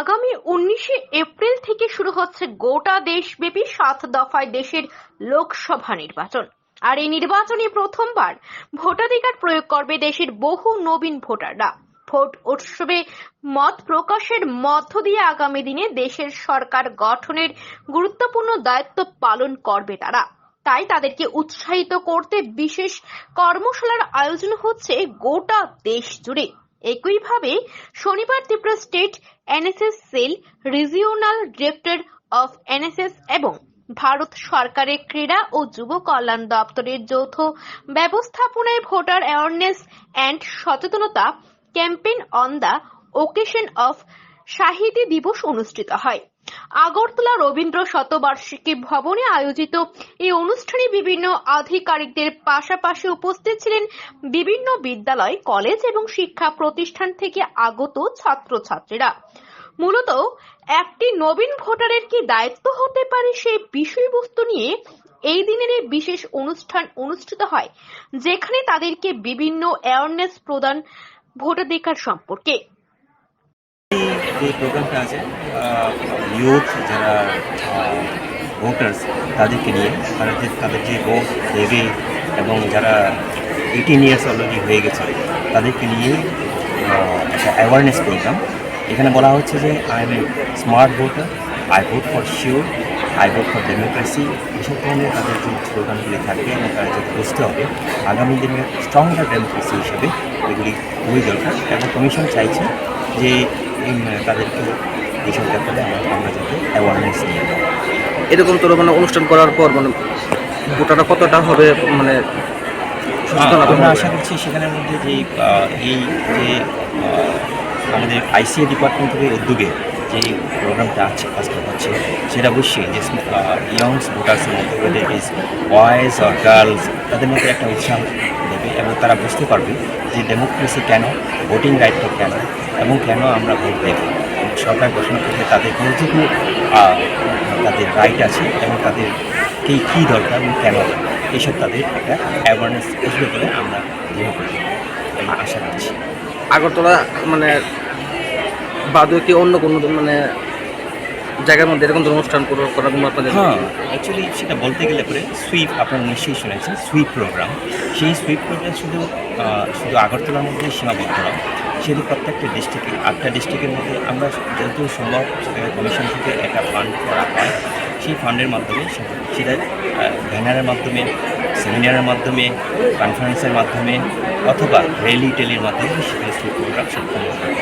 আগামী উনিশে এপ্রিল থেকে শুরু হচ্ছে গোটা দেশব্যাপী সাত দফায় দেশের লোকসভা নির্বাচন। আর এই নির্বাচনে প্রথমবার ভোটাধিকার প্রয়োগ করবে দেশের বহু নবীন ভোটাররা। ভোট উৎসবে মত প্রকাশের মধ্য দিয়ে আগামী দিনে দেশের সরকার গঠনের গুরুত্বপূর্ণ দায়িত্ব পালন করবে তারা। তাই তাদেরকে উৎসাহিত করতে বিশেষ কর্মশালার আয়োজন হচ্ছে গোটা দেশ জুড়ে। একইভাবে শনিবার Tripura state NSS cell regional director of NSS এবং ভারত সরকারের ক্রীড়া ও যুব কল্যাণ দপ্তরের যৌথ ব্যবস্থাপনায় ভোটার অ্যাওয়ারনেস অ্যান্ড সচেতনতা campaign on the occasion of Shahidi দিবস অনুষ্ঠিত হয়। আগরতলা রবীন্দ্র শতবার্ষিকী ভবনে আয়োজিত এই অনুষ্ঠানে বিভিন্ন আধিকারিকদের পাশাপাশি উপস্থিত ছিলেন বিভিন্ন বিদ্যালয়, কলেজ এবং শিক্ষা প্রতিষ্ঠান থেকে আগত ছাত্রছাত্রীরা। মূলত একটি নবীন ভোটারের কি দায়িত্ব হতে পারে সেই বিষয়বস্তু নিয়ে এই দিনের এই বিশেষ অনুষ্ঠান অনুষ্ঠিত হয়, যেখানে তাদেরকে বিভিন্ন অ্যাওয়ারনেস প্রদান ভোটাধিকার সম্পর্কে। যে প্রোগ্রামটা আছে ইউথ যারা ভোটার্স তাদেরকে নিয়ে। তারা যে, তাদের যে ভোট দেবে এবং যারা এইটিন ইয়ার্স অলরেডি হয়ে গেছে, তাদেরকে নিয়ে একটা অ্যাওয়ারনেস প্রোগ্রাম এখানে বলা হচ্ছে যে I am a smart voter I vote for sure I vote for democracy এসব ধরনের তাদের যে স্লোগানগুলি থাকবে এবং তারা যাতে বুঝতে হবে আগামী দিনে স্ট্রঙ্গার ডেমোক্রেসি হিসেবে এগুলি খুবই দরকার। এবং কমিশন চাইছে যে তাদেরকে এইসব ব্যাপারে আমরা- যাতে অ্যাওয়ারনেস নিয়ে এরকম তোর মানে অনুষ্ঠান করার পর মানে গোটাটা কতটা হবে মানে আমরা আশা করছি সেখানের মধ্যে যে এই যে আমাদের আইসিএ ডিপার্টমেন্ট থেকে উদ্যোগে যে প্রোগ্রামটা আছে আজকে হচ্ছে সেটা অবশ্যই যে ইয়ংস ভোটার্সের মধ্যে ওদের ইজ বয়েজ আর গার্লস তাদের মধ্যে একটা উৎসাহ দেবে এবং তারা বুঝতে পারবে যে ডেমোক্রেসি কেন ভোটিং রাইটটা কেন এবং কেন আমরা ভোট দেব। সরকার ঘোষণা করলে তাদের আহ, তাদের রাইট আছে এবং তাদের কে কী দরকার এবং কেন এইসব তাদের একটা অ্যাওয়ারনেস আসবে বলে আমরা আশা করছি আগরতলা মানে বাদে কি অন্য কোনো মানে জায়গার মধ্যে এরকম অনুষ্ঠান করার আপনাদের হ্যাঁ অ্যাকচুয়ালি সেটা বলতে গেলে পরে সুইপ আপনারা নিশ্চয়ই শুনেছেন সুইপ প্রোগ্রাম সেই সুইপ প্রোগ্রাম শুধু শুধু আগরতলার মধ্যে সীমাবদ্ধ। নয় সেটি প্রত্যেকটা ডিস্ট্রিক্টে আটটা ডিস্ট্রিক্টের মধ্যে আমরা যত সম্ভব কমিশন থেকে একটা ফান্ড করা হয়। সেই ফান্ডের মাধ্যমে সেটা ব্যানারের মাধ্যমে সেমিনারের মাধ্যমে কনফারেন্সের মাধ্যমে অথবা র্যালি টেলির মাধ্যমে সেখানে সুইপ প্রোগ্রাম সম্পন্ন করে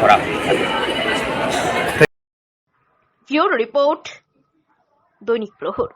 করা ব্যুরো রিপোর্ট দৈনিক প্রহর।